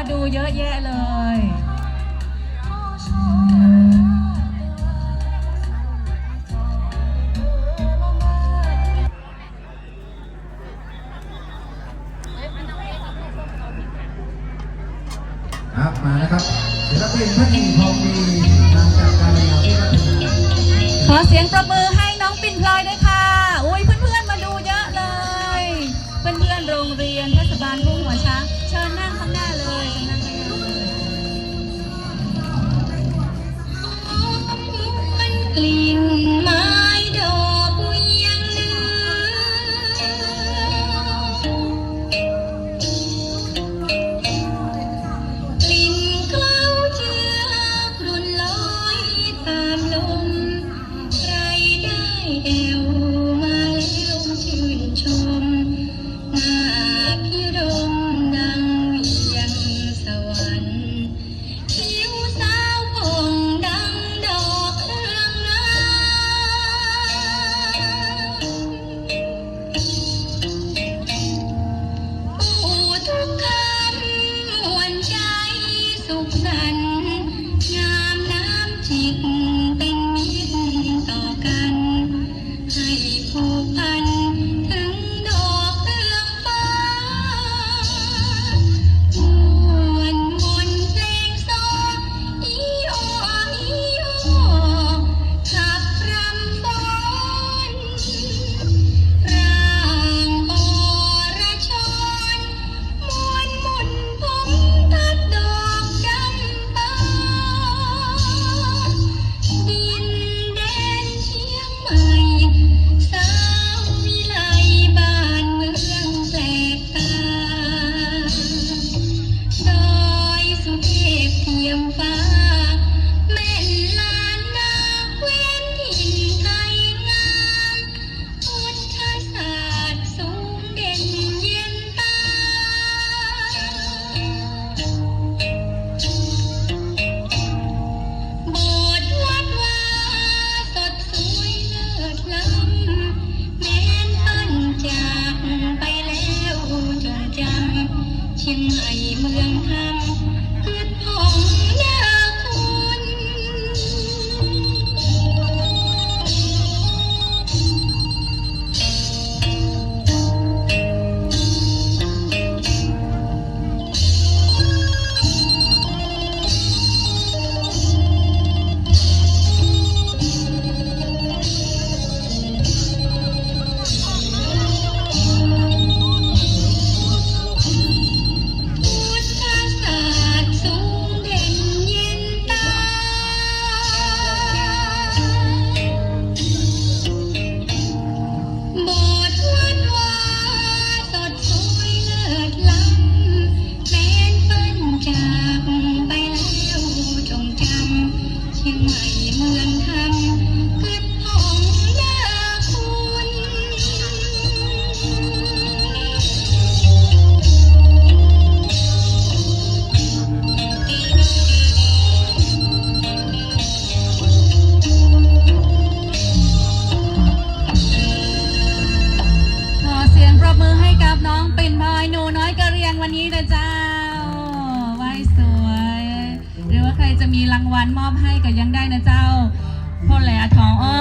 าดูเยอะแยะเลย ครัมานะครับศิลปินท่านหนึ่งทองดีจากการยาเพื่อขอเสียงประมือให้น้องปิ่นพลอยด้วยค่ะานผู้หัวช้างเชิญนั่งข้างหน้าเลยเชิญนั่งข้างหน้าเลยมันกลิ่นมา ฟ้า แม่นลานนาเว้นหินไทยงามพุทธศาสตร์สูงเด่นเย็นตา โบสถ์วัดวาสดสวยเลิแม้นปั้นจากไปแล้วจดจำเชียงใหม่เมืองคำ นี้นะเจ้าไหวสวย หรือว่าใครจะมีรางวัลมอบให้ก็ยังได้นะเจ้าพ่อแหล่ทองอ้